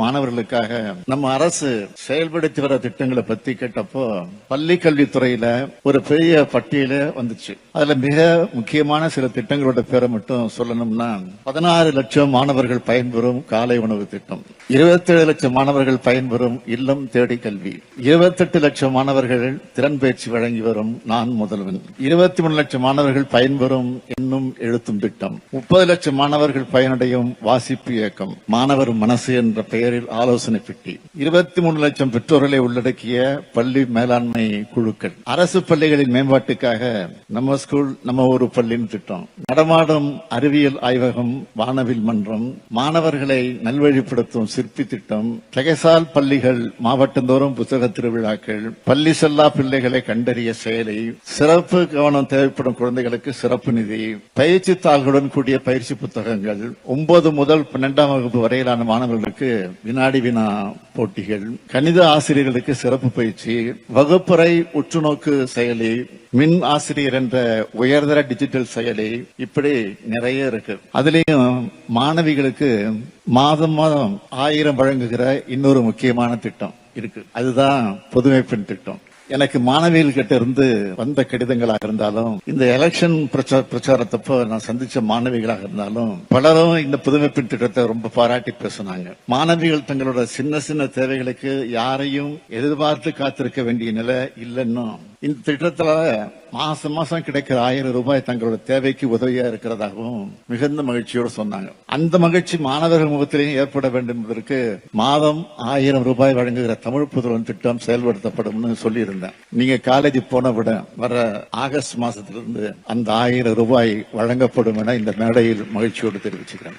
மாணவர்களுக்காக நம்ம அரசு செயல்படுத்தி வர திட்டங்களை பத்தி கேட்டப்போ பள்ளி கல்வித்துறையில ஒரு பெரிய பட்டியல வந்துச்சு. அதுல மிக முக்கியமான சில திட்டங்களோட பேரை மட்டும் சொல்லணும்னா பதினாறு லட்சம் மாணவர்கள் பயன்பெறும் காலை உணவு திட்டம் இருபத்தேழு லட்சம் மாணவர்கள் பயன்பெறும் இல்லம் தேடி கல்வி இருபத்தெட்டு லட்சம் மாணவர்கள் திறன் பயிற்சி வழங்கி வரும் நான் முதல்வன் இருபத்தி மூணு லட்சம் மாணவர்கள் பயன்பெறும் என்னும் எழுத்தும் திட்டம் முப்பது லட்சம் மாணவர்கள் பயனடையும் வாசிப்பு இயக்கம் மாணவர் மனசு என்ற பெயர் பெயரில் ஆலோசனை பெட்டி இருபத்தி மூணு லட்சம் பெற்றோர்களை உள்ளடக்கிய பள்ளி மேலாண்மை குழுக்கள். அரசு பள்ளிகளின் மேம்பாட்டுக்காக நம்ம ஸ்கூல் நம்ம ஒரு பள்ளியின் திட்டம். நடமாடும் அறிவியல் ஆய்வகம் வானவில் மன்றம் மாணவர்களை நல்வழிப்படுத்தும் சிற்பி திட்டம் பிரகசால் பள்ளிகள் மாவட்டந்தோறும் புத்தக திருவிழாக்கள் பள்ளி செல்லா பிள்ளைகளை கண்டறிய செயலி சிறப்பு கவனம் தேவைப்படும் குழந்தைகளுக்கு சிறப்பு நிதி பயிற்சி தாள்களுடன் கூடிய பயிற்சி புத்தகங்கள் ஒன்பது முதல் பன்னெண்டாம் வகுப்பு வரையிலான மாணவர்களுக்கு வினாடி வினா போட்டிகள் கணித ஆசிரியர்களுக்கு சிறப்பு பயிற்சி வகுப்பறை உற்றுநோக்கு செயலி மின் ஆசிரியர் என்ற உயர்தர டிஜிட்டல் செயலி இப்படி நிறைய இருக்கு. அதுலயும் மாணவிகளுக்கு மாதம் மாதம் ஆயிரம் வழங்குகிற இன்னொரு முக்கியமான திட்டம் இருக்கு. அதுதான் புதுமை பெண் திட்டம். எனக்கு மாணவிகள் கிட்ட இருந்து வந்த கடிதங்களாக இருந்தாலும் இந்த எலெக்ஷன் பிரச்சா- பிரச்சாரத்தப்போ நான் சந்திச்ச மாணவிகளாக இருந்தாலும் பலரும் இந்த புதுமைப்பின் திட்டத்தை ரொம்ப பாராட்டி பேசுனாங்க. மாணவிகள் தங்களோட சின்ன சின்ன தேவைகளுக்கு யாரையும் எதிர்பார்த்து காத்திருக்க வேண்டிய நிலை இல்லைன்னு இந்த திட்டத்துல மாசம் மாசம் கிடைக்கிற ஆயிரம் ரூபாய் தங்களோட தேவைக்கு உதவியா இருக்கிறதாகவும் மிகுந்த மகிழ்ச்சியோடு சொன்னாங்க. அந்த மகிழ்ச்சி மாணவர்கள் முகத்திலேயும் ஏற்பட வேண்டும் என்பதற்கு மாதம் ஆயிரம் ரூபாய் வழங்குகிற தமிழ் புதுவன் திட்டம் செயல்படுத்தப்படும் சொல்லியிருந்தேன் நீங்க காலேஜ் போன விட வர ஆகஸ்ட் மாசத்திலிருந்து அந்த ஆயிரம் ரூபாய் வழங்கப்படும் என இந்த மேடையில் மகிழ்ச்சியோடு தெரிவிச்சுக்கிறேன்.